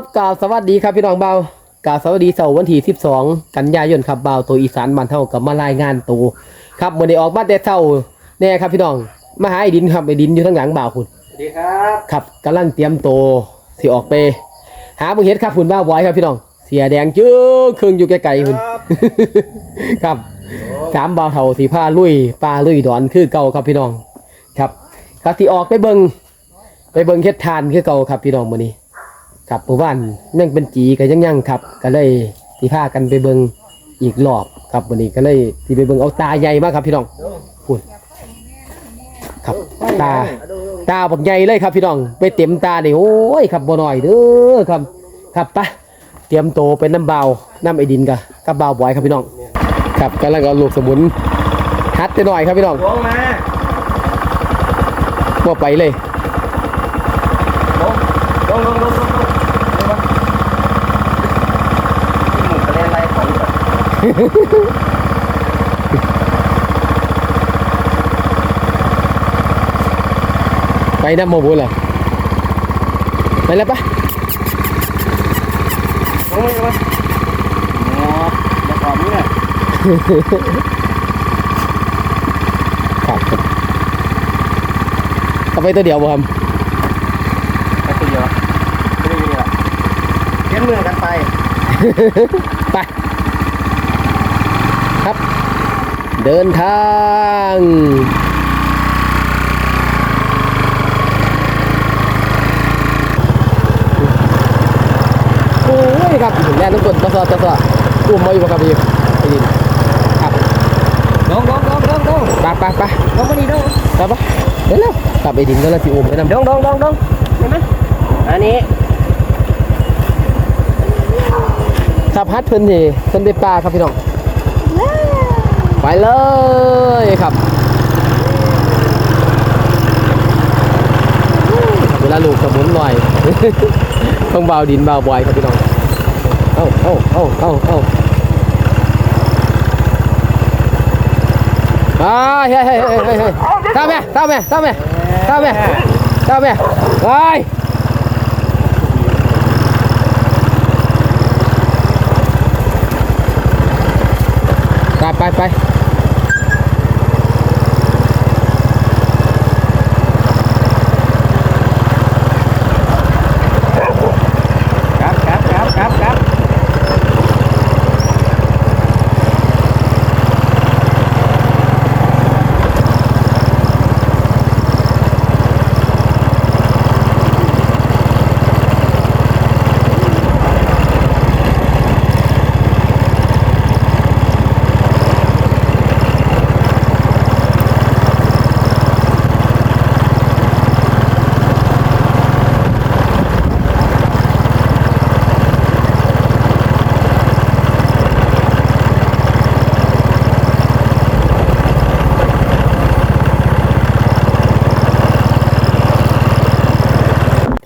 บกล่าวสวัสดีครับพี่น้องเบากล่าวสวัสดีเสาร์วันที่ 12 กันยายนครับเบาตัวอีสานบ้านเฮากับมารายงานตัวครับมื้อนี้ออกมาแต่เช้าแน่ครับพี่น้องมาหาไอ้ดินครับไอ้ดินอยู่ทางหลังบ่าวคุณสวัสดีครับครับกำลังเตรียมตัวสิออกไป หาเบิ่งเฮ็ดครับคุณบ้าวบอยครับพี่น้อง เสียแดงจื้อครึ่งอยู่ไกลๆคุณครับสามบ่าวเฒ่าสีผ้าลุยปลาลุยดอนคือเก่าครับพี่น้อง ครับครับที่ออกไปเบิ่งไปเบิ่งเฮ็ดทานคือเก่าครับพี่น้องมื้อนี้ ครับหมู่บ้านยังเป็นจีก็ยังยังครับ ก็เลยสิพากันไปเบิ่งอีกรอบครับมื้อนี้ก็เลยสิไปเบิ่งเอาตาใหญ่มากครับพี่น้องพูดครับตาตาบักใหญ่เลยครับพี่น้อง ไปเต็มตานี่โอ้ยครับบ่น้อยเด้อครับครับปะเตรียมโตเป็นน้ำเบาน้ำไอดินกะกับเบาบอยครับพี่น้องครับกำลังเอาลูกสมุนฮัดไปหน่อยครับพี่น้องลงมาว่าไปเลย ลงลงลงลงลงลงลงหมุนกระเด็นไรของ แบบไปน้ำโมบุลเหรอไปแล้วปะ เดินทางโอ้ยครับถึงแล้วทุกคนตะสอตะสออุ้มมาอยู่บ่ครับพี่ไอ้ดินครับลงลงลงลงลงไปไปไปลงมาดีลงไปไปเดี๋ยวเร็วกลับไอ้ดินก็แล้วสิอุ้มไปนำลงลงลงลงเห็นไหมอันนี้ครับฮัดเพิ่นนี่เพิ่นได้ปลาครับพี่น้อง ไปเลยครับเวลาลูกสมุนหน่อยต้องเบาดินเบาบอยครับพี่น้องเอ้าเอ้าเอ้าเอ้าเอ้าอ่าเฮ้ยเฮ้ยเฮ้ยเฮ้ยเฮ้ยตามแม่ตามแม่ตามแม่ตามแม่ตามแม่ไป ไปไปไป ครับครับครับครับครับ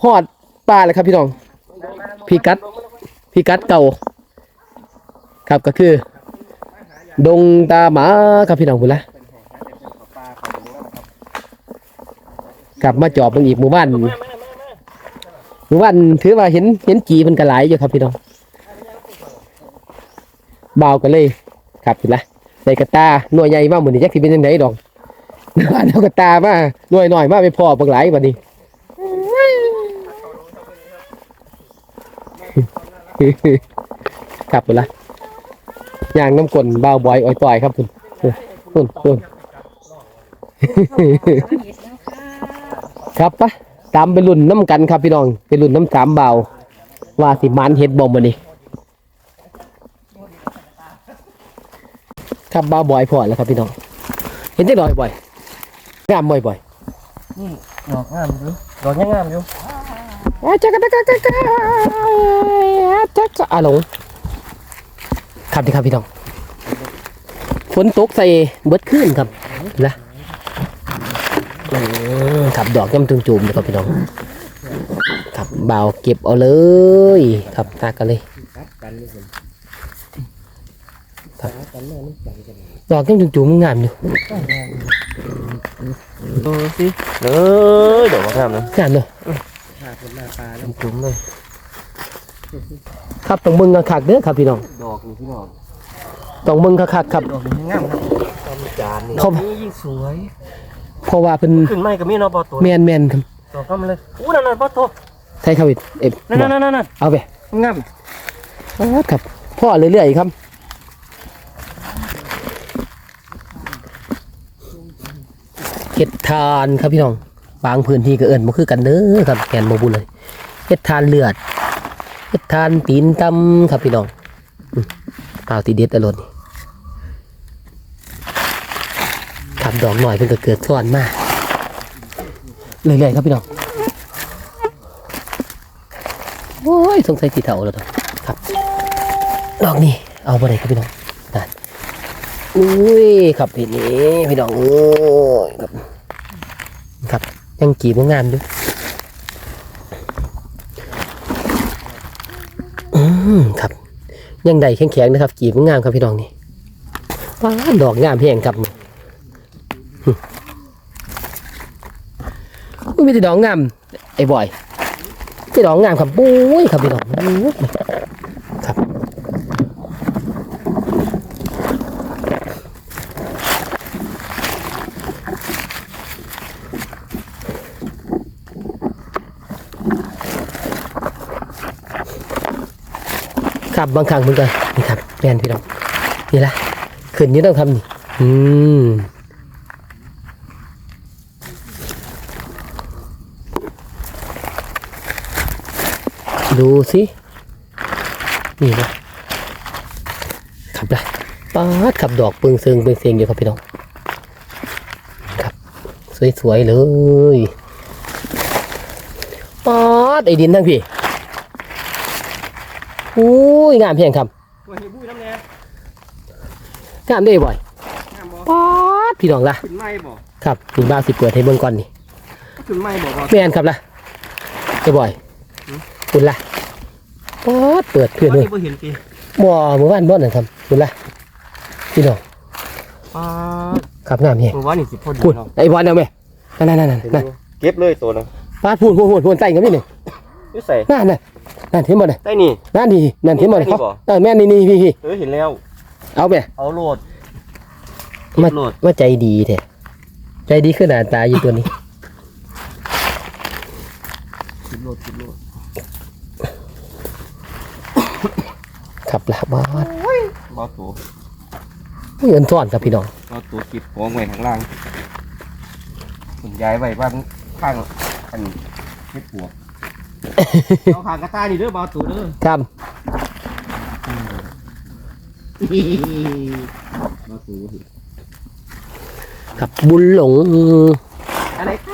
พอดปลาเลยครับพี่น้องพี่กัดพี่กัดเก่า ครับก็คือ ดงตาหมาครับพี่น้องคุณละกลับมาจอบเบิ่งอีกหมู่บ้านหมู่บ้านถือว่าเห็นเห็นจีมันกระไหลายอยู่ครับพี่น้องเบากันเลย ครับคุณละใส่กระตาหน่วยใหญ่มากเหมือนนี้จักสิเป็นยังไงดอกบ้านเอากระตามาหน่วยหน่อยมาไปพอบักหลายบัดนี้ ครับคุณละยางน้ำกลนเบาบอยอ้อยต่อยครับคุณคุณคุณครับปะตามไปรุ่นน้ำกันครับพี่น้องไปรุ่นน้ำสามเบาว่าสิมันเฮ็ดบ่มานี่ครับเบาบอยพอแล้วครับพี่น้อง เห็นจังหน่อยบ่อยงามบ่อยบ่อยดอกงามอยู่ดอกยังงามอยู่ อาจักรจักรจักรจักรอาหลงครับดีครับพี่น้องฝนตกใส่เบิดขึ้นครับนะอืมครับดอกย่ำจุ่มๆเลยครับพี่น้องครับเบาวเก็บเอาเลย ครับตากันเลยครับดอกย่ำจุ่มๆงามอยู่ดูสิเออดอกงามนะงามเนาะ จุ่มเลย ครับต้องมึงคักๆเด้อครับพี่น้อง ดอกนี่พี่น้องต้องมึงคักๆครับ ดอกนี่งามครับตามจานนี่เขานี่ยิ่งสวยเพราะว่าเพิ่นขึ้นไม้กับมีเนาะบ่ตัวแมนแมนครับดอกก็มันเลยอู้นั่นๆบ่ตัวใช่ครับเอ็มนั่นๆนั่นเอาไปๆงามเอาครับพ่อเรื่อยๆครับ เห็ดทานครับพี่น้อง บางพื้นที่ก็เอิ้นบ่คือกันเด้อครับแกนบ่บุเลยเห็ดทานเลือดเห็ดทานตีนตำครับพี่น้องเปล่าตีเด็ดอรรถนี่ครับดอกหน่อยเพิ่นก็เกิดซ้อนมาเรื่อยๆครับพี่น้องโอ้ยสงสัยสิเฒ่าแล้วเนาะครับดอกนี้เอาไปเลยครับพี่น้องนั่นอุ้ยครับพี่นี้พี่น้องโอ้ยครับ ยังกีบงามอยู่อืมครับ ยังได้แข็งๆนะครับ กีบงามครับพี่น้องนี่ว้าดอกงามแพงครับนี่หึอุ้ยมีแต่ดอกงามไอ้บอยมีดอกงามครับปุ้ยครับพี่น้องโอ้ยครับ ครับบางครั้งเหมือนกันนี่ครับแมนพี่น้องนี่ละขึ้นนี้ต้องทำนี่อืมดูสินี่นะครับละปาดขับดอกปิงเซิงเปิงเซิงอยู่ครับพี่น้องครับ สวยๆเลยปาดไอ้ดินทั้งพี่ อุ้ยงามเพียงครับตัวเฮบุ้ยน้ำแน่งามได้บ่อยงามบ่ป๊าดพี่น้องละขึ้นไม้บ่ครับนี่บ้าวสิเปิดให้เบิ่งก่อนนี่ขึ้นไม้บ่บ่แม่นครับละได้บ่อยคุณละป๊าดเปิดเพื่อนเลยว่าที่บ่เห็นติบ่เมื่อวานบ่นั่นครับคุณละพี่น้องป้าครับงามเพียงผมว่านี่สิพอดีพูดเนาะไอ้บอลเอาไหมนั่นนั่นนั่นนั่นนั่นเก็บเลยตัวนึงป๊าดพูดพูดพูดพูดใส่กันนี่นี่ นี่ใส่นั่นนั่นนั่นเห็นบ่น่ะใต้นี่ นั่นดีนั่นเห็นบ่น่ะนี่บ่ เออแม่นนี่นี่พี่พี่เออเห็นแล้ว เอาไปเอาโหลดมาโหลดมาใจดีแท้ใจดีขึ้นหน้าตาอยู่ตัวนี้คิดโหลดคิดโหลดครับละบอสบ่ตัวเงินซ่อนครับพี่น้องบ่ตัวคิดหัวไว้ข้างล่างคุณย้ายไว้บ้านข้างอันเฮ็ดปวก เอาขางกระต้ายนี่เด้อบ่ตัวเด้อครับบ่ตัวครับบุญหลงอะไรค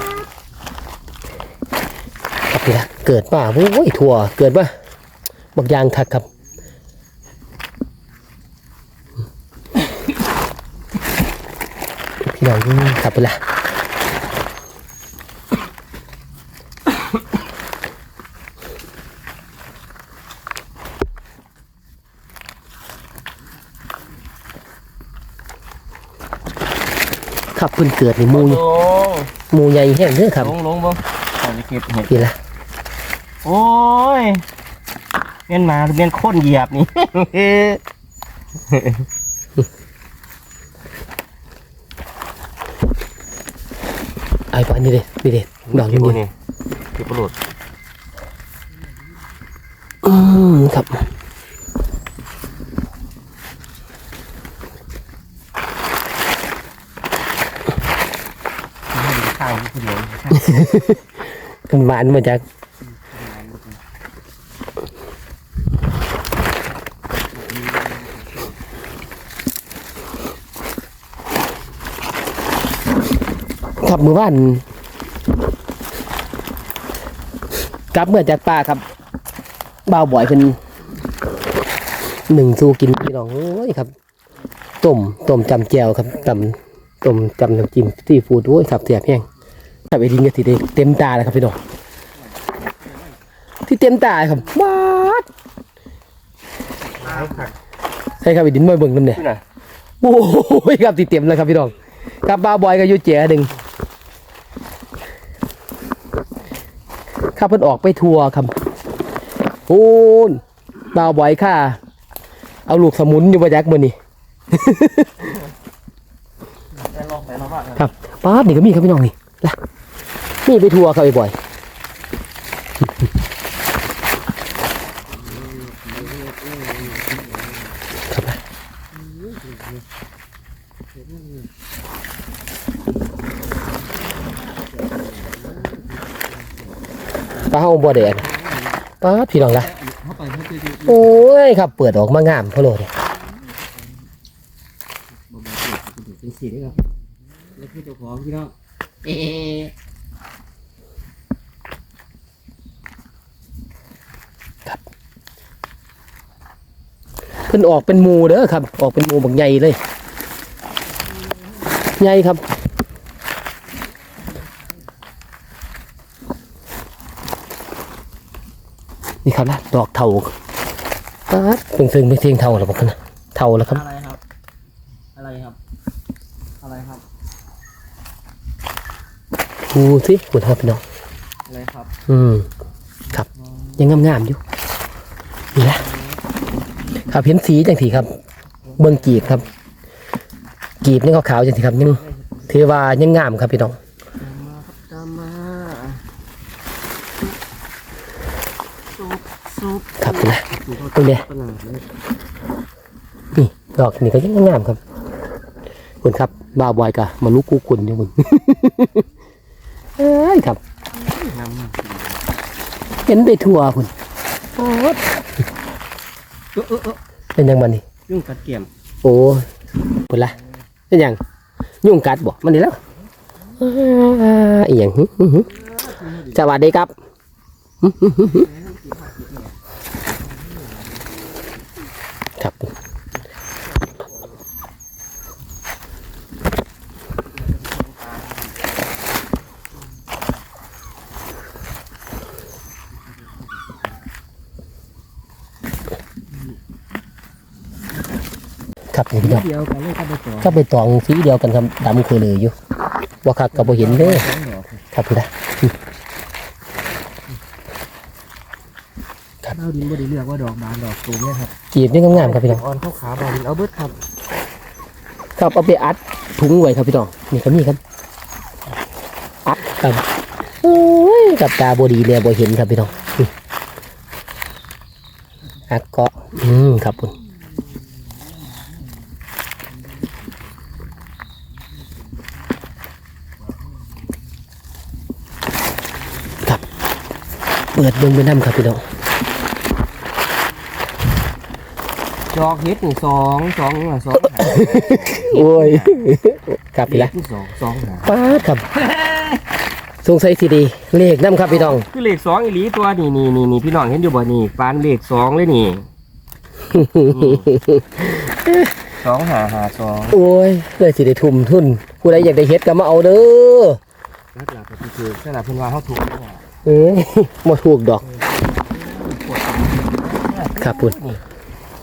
รับพี่ละเกิดมาโอ้ยถั่วเกิดมาบักยางคักครับพี่น้องครับพี่ละ ครับเพิ่นเกิดในหมูลงหมูใหญ่แห้งเด้อครับลงลงบ่เอาไปเก็บเห็ดพี่ละโอ้ยเมียนมาเมียนโคนเหยียบนี่ ไอ้ปานนี่เด้นี่เด้ดอกอเก็ยู่บนี่นี่เก็บประโยชน์อืมครับ ข้าวที่เดียว กันหวานมาจากครับมือบ้านกลับเมื่อจากป่าครับบ่าวบ่อยเป็นหนึ่งสู้กินพี่น้องโอ้ยครับต้มต้มจำแจวครับจำต้มจำน้ำจิ้มซีฟู้ดโอ้ยครับเสียบแห้ง ครับไอ้ดินก็สิได้เต็มตาเลยครับพี่น้องที่เต็มตาครับว้าดใช่ครับไอ้ดินมาเบิ่งน้ำเนี่ยที่ไหนโอ้ยครับที่เต็มแล้วครับพี่น้องครับบ่าวบอยก็อยู่เจ๋อหนึ่งครับเพิ่นออกไปทัวร์ครับโอ้นบ่าวบอยค่ะ เอาลูกสมุนอยู่ประจักมือนี่ได้ลองไปแล้วว่าครับป้าดนี่ก็มีครับพี่น้องนี่ละี่ไปทัวร์เขาบ่อยครับปลาเฮาบ่ได้อันป้าดพี่น้องละโอ้ยครับ เปิดออกมางามเขาโลดเป็นสีด้วยครับแล้วคือเจ้าของพี่น้องเอ๊ พิ่นออกเป็นหมูเด้อครับ ออกเป็นหมูบักใหญ่เลยใหญ่ครับนี่ครับนะดอกเทาป๊าดเพิ่งซึ่งไม่เทียงเทาหรอกนะเทาแล้วครับ อะไรครับ อะไรครับ อะไรครับดูสิคุณครับพี่น้อง อะไรครับ อืม ครับ ยังงามๆอยู่นี่นะ ครับเห็นสีจังสีครับ เบิ่งกีบครับ กีบนี่ขาวๆจังสีครับยังถือว่ายังงามครับพี่น้องตามมาซุปซุปครับนะซุปตรงเนี้ยขนาดเลยนี่ดอกนี่ก็ยังงามครับคุณครับบาวบอยกะมาลุกกูกุนอยู่คุณเอ้ยครับงามมากเห็นไปทั่วคุณ เออเออเออเป็นยังมันนี่ยุ่งกัดเกี่ยมโอ้ยคุณละเป็นยังยุ่งกัดบ่มันนี่แล้วอ่าอีหยังหึหึหึสวัสดีครับหึหึหึหึครับครับนี่พี่น้อง เดียวกันเลยครับไปต่อก็ไปตองสีเดียวกันครับดำคือเลยอยู่ว่าคักกับบ่เห็นเด้อสองดอกครับพี่นะข้าวดินบ่ได้เลือกว่าดอกบานดอกตูมเนี่ยครับจีบนี่งามๆครับพี่น้องอ่อนเข้าวขาบานดินเอาเบิดครับครับเอาไปอัดถุงไว้ครับพี่น้องนี่ก็มีครับอัดครับโอ้ยกับตาบดีเนี่ยบ่เห็นครับพี่น้องนี่อัดเกาะอืมครับคุณครับ เปิดเบิ่งเป็นน้ำครับพี่น้องดอกเฮ็ดนี่สองสองอะสองโอ้ยครับพี่ละที่สองสองหาป้าดครับสงสัยสิดีเลขน้ำครับพี่น้องคือเลขสองอีหลีตัวนี่นี่นี่นี่พี่น้องเห็นอยู่บ่นี่ปานเลขสองเลยนี่สองหาหาสองโอ้ยเลยสิได้ทุ่มทุนผู้ใดอยากได้เฮ็ดก็มาเอาเด้อ นักหลักก็คือขนาดเพิ่นว่าเขาถูกแล้วอะ เอ้ยมาถูกดอก ครับพุ่นนี่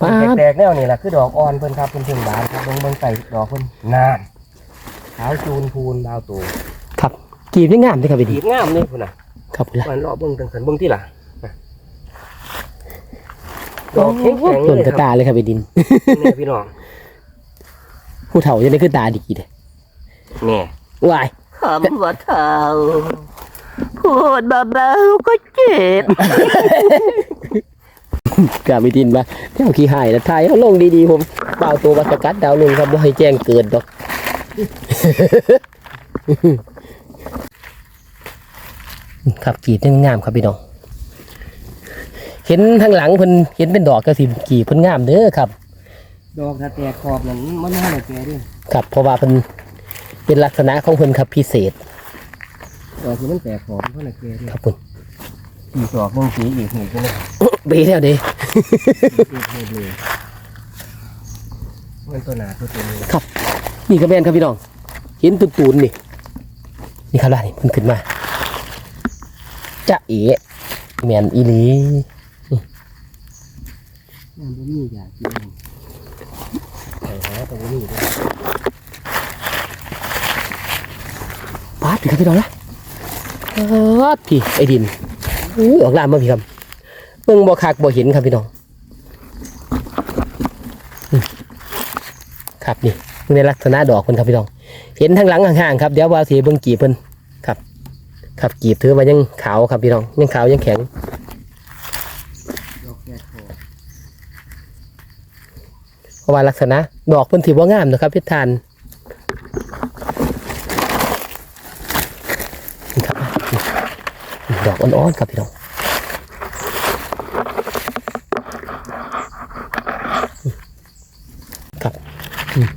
ป้าดแตกๆแนวนี่แหละคือดอกอ่อนเพิ่นครับเพิ่นเพิ่งบานครับเบิ่งเบิ่งใส่ดอกเพิ่นนานขาวจูนพูนดาวโตครับกีบยังงามเลยครับพี่ดีดีบงามนี่พุ่นน่ะครับพุ่นละมันรอบเบิ่งจังสันเบิ่งที่ล่ะน่ะดอกแข็งๆต้นเลยกระคตารับเลยครับพี่ดินนี่พี่น้องผู้เฒ่าจะได้ขึ้นตาดีเด้นี่วาย คำว่าเท่า พูดเบาๆก็เจ็บกาพี่ดินมาเที่ยวขี้หายแล้วทายเอาลงดีๆผมเปล่าตัววัสกัดดาวลงครับบ่ให้แจ้งเกิดดอกครับกีบยังงามครับพี่น้อง เห็นทางหลังเพิ่นเห็นเป็นดอกก็สิกีบเพิ่นงามเด้อครับ ดอกถ้าแตกขอบนั่นมันน่าจะแก่ด้วยครับเพราะว่าเพิ่นเป็นลักษณะของเพิ่นครับพิเศษ ดอกที่มันแตกขอบมันน่าจะแก่ด้วยครับคุณสีดอกเบิ่งสีอีกนี่ใช่ไหมเบแล้วเด้เก็บให้เลยมันตัวหนาตัวตัวนี้นี่ก็แม่นครับพี่น้อง เห็นตุนตูนๆนี่นี่ครับล่ะนี่เพิ่นขึ้นมาจะเอ๋แม่นอีหลีมันบ่มีอยากกินมันใส่หาตัวนี้ด้วยปาดพี่ครับพี่น้องนะปาด พี่ไอ้ดินอู้ออกลามมาพี่ครับเบิ่งบ่คักบ่เห็นครับพี่น้องครับนี่ในลักษณะดอกคนครับพี่น้อง เห็นทางหลังห่างๆครับเดี๋ยวว่าสีเบิ่งกีบเพิ่นครับ ครับกีบถือว่ายังขาวครับพี่น้องยังขาวยังแข็งเพราะว่าลักษณะ ดอกเพิ่นถือว่างามนะครับพี่ทาน ดอกอ่อนๆครับพี่น้องครับอืม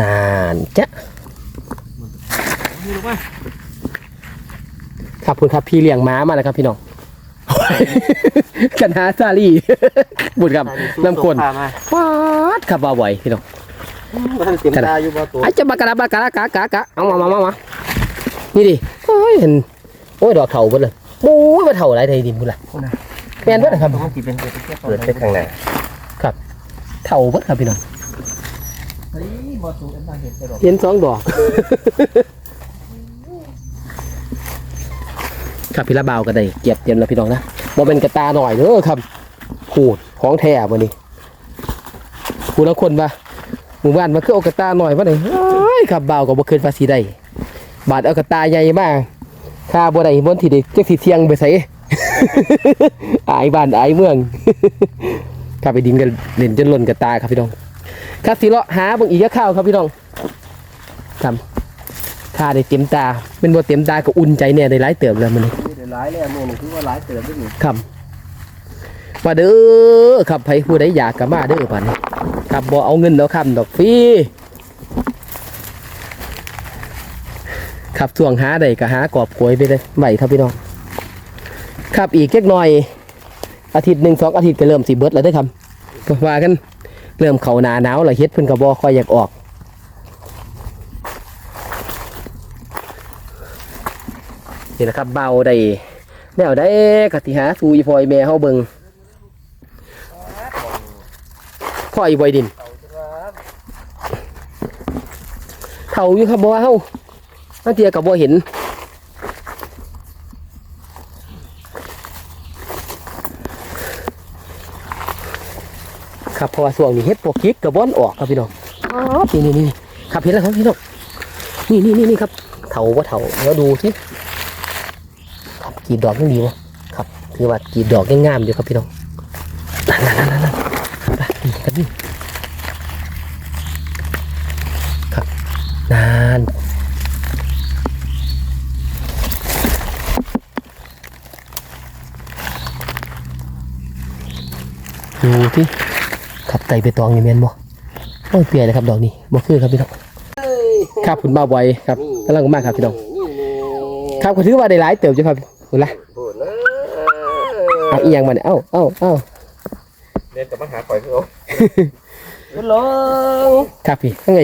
นานจ้ะครับคุณครับพี่เลี้ยงม้ามาแล้วครับพี่น้องกันหาซาลี่บุญครับน้ำคนพามาฟาดขับบ่บ่อยพี่น้อง บ้านเต็มตาอยู่บ่ตัวอาจจะบากระบากระกะกะกะเอามามามามานี่ดิโอ้ยเห็นโอ้ยดอกเถาเบิดเลยโอ้ยมาเถาอะไรไทยดินพุ่นล่ะแม่นเบิดนะครับต้องสิเป็นเปิดไปข้างหน้าเถาเบิดครับพี่น้องเฮ้ยบ่ตัวอันนั้นเห็นแต่ดอกเห็นสองดอกครับพี่ละเบาวก็ได้เก็บเตรียมแล้วพี่น้องนะบ่เป็นกระตาหน่อยเด้อครับขูดของแท้บ่นี่ผู้ละคนว่าห มู่บ้านมาคือเอากระตาหน่อยว่าไหนเอ้ยครับเบาวก็บ่คืนภาษีได้บาดเอากระตาใหญ่มากค่าบ่ได้บนที่ได้จักสิเที่ยงไปไสอายบ้านอายเมืองครับไปดินกันเล่นจนหล่นกระตาครับพี่น้องครับสิเลาะหาเบิ่งอีกข้าวครับพี่น้องครับถ้าได้เต็มตาเป็นบ่เต็มตาก็อุ่นใจแน่ได้หลายเติบแล้วมันเดี๋ยวหลายแล้วมื้อนี้คือว่าหลายเติบด้วยนี่ครับมาเด้อครับไผผู้ใดอยากก็มาเด้อบัดนี้ ครับบ่เอาเงินเอาคำดอกฟรีครับช่วงหาได้ก็หากอบโกยไปเลยไหวครับพี่น้องครับอีกเล็กน้อย อาทิตย์หนึ่งสองอาทิตย์ก็เริ่มสิเบิร์ดแล้วเด้ครับว่ากันเริ่มเขาหนาหนาวแล้วเฮ็ดเพิ่นก็บ่ค่อยอยากออกนี่แหละครับเบาได้แนวได้กติหาสู่อีพอยแม่เฮาเบิง พ่ออีบอยดินเท่าอยู่ครับบ่ว่าเฮาบางเทียก็บ่เห็นครับเพราะว่าช่วงนี้เฮ็ดพวกคิกกับบ่อนออกครับพี่น้องอ๋อนี่นี่นี่ครับเห็นแล้วครับพี่น้องนี่นี่นี่นี่ครับเถาว่าเถาเดี๋ยวดูสิครับกรีบดอกยังดีวะครับถือว่ากรีบดอกยังงามอยู่ครับพี่น้องนั่นนั่นนั่นนั่นไปนี่ ครับนี่ครับ นานดูที่ขับไตไปตองนี่แม่นบ่โอ้ยเปลี่ยนเลยครับดอกนี้บ่คือครับพี่น้องครับคุณบ้าบอยครับกำลังมากครับพี่น้องครับก็ถือว่าได้หลายเติบจ้ะครับคุณละโหดเลยเอาอีหยังมาเนี่ยเอ้าเอ้าเอ้า เดินกลับมาหาข่อยคือเอาขึ้นลงครับพี่ข้างไง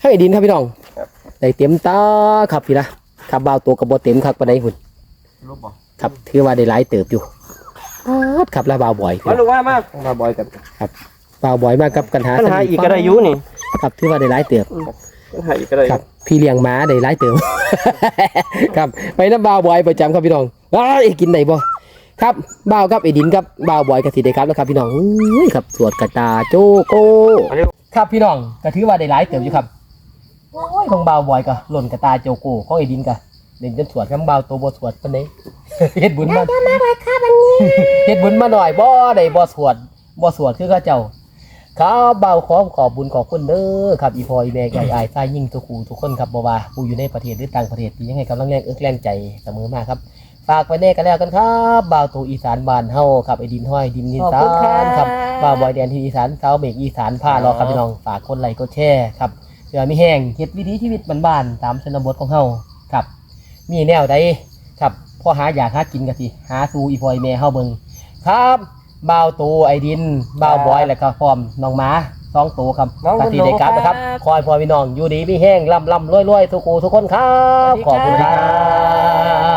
ข้างไงดินครับพี่น้องครับได้เต็มตาครับพี่ละครับบ่าวตัวกับบเต็มครับปานใดหุ่นรูปบ่ครับถือว่าได้หลายเติบอยู่ครับครับแล้วบ่าวบ่อยพี่มาน้องลูกว่ามามาบ่อยกันบ่าวบ่อยมากครับกันหาปัญหาอีกก็ได้อยู่นี่ครับถือว่าได้หลายเติบปัญหาอีกก็ได้อครัยู่บพี่เลี้ยงม้าได้หลายเติบครับไปน้ำบ่าวบ่อยประจำครับพี่น้องอ้ายกินได้บ่ ครับบ่าวครับไอ้ดินครับบ่าวบ่อยกับสิได้ครับนะครับพี่น้องอุ้ยครับสวดกระตาโจโกมาเร็วครับพี่น้องก็ถือว่าได้หลายเติบอยู่ครับโอ้ยของเบาวบอยก็หล่นกระตาโจโก้ของไอ้ดินก็เด่นจนสวดคำเบาวตัวบ่สวดปานนี้เฮ็ดบุญมาเฮ็ดบุญมาหน่อยบ่ได้บ่สวดบ่สวดคือเขาเจ้าครับเบาวขอขอบบุญขอบคุณเด้อครับอีพออีแม่ใหญ่อายทรายยิ่งทุกคู่ทุกคนครับบ่ว่าผู้อยู่ในประเทศหรือต่างประเทศที่ยังให้กำลังแรงเอิกแรงใจเสมอมาครับฝากไว้แน่กันแล้วกันครับบ่าวตูอีสานบ้านเฮาครับไอ้ดินห้อยดินนินสานครับบ่าวบอยแดนที่อีสานสาวเมกอีสานผ้ารอครับพี่น้องฝากคนไลค์กดแชร์ครับเพื่อมีแห้งเฮ็ดวิถีชีวิตบ้านๆตามชนบทของเฮาครับ มีแนวใดครับพ่อหาอยากหากินกันสิหาสู่อีพอยแม่เฮาเบิ่งครับบ่าวตูไอดินบ่าวบอยแล้วก็พร้อมน้องหมาสองตัวครับน้องกติได้ครับน้องครับนะครับ คอยพอพี่น้องอยู่ดีมีแห้งล่ำล่ำรวยรวยทุกคู่ทุกคนครับ ขอบคุณครับ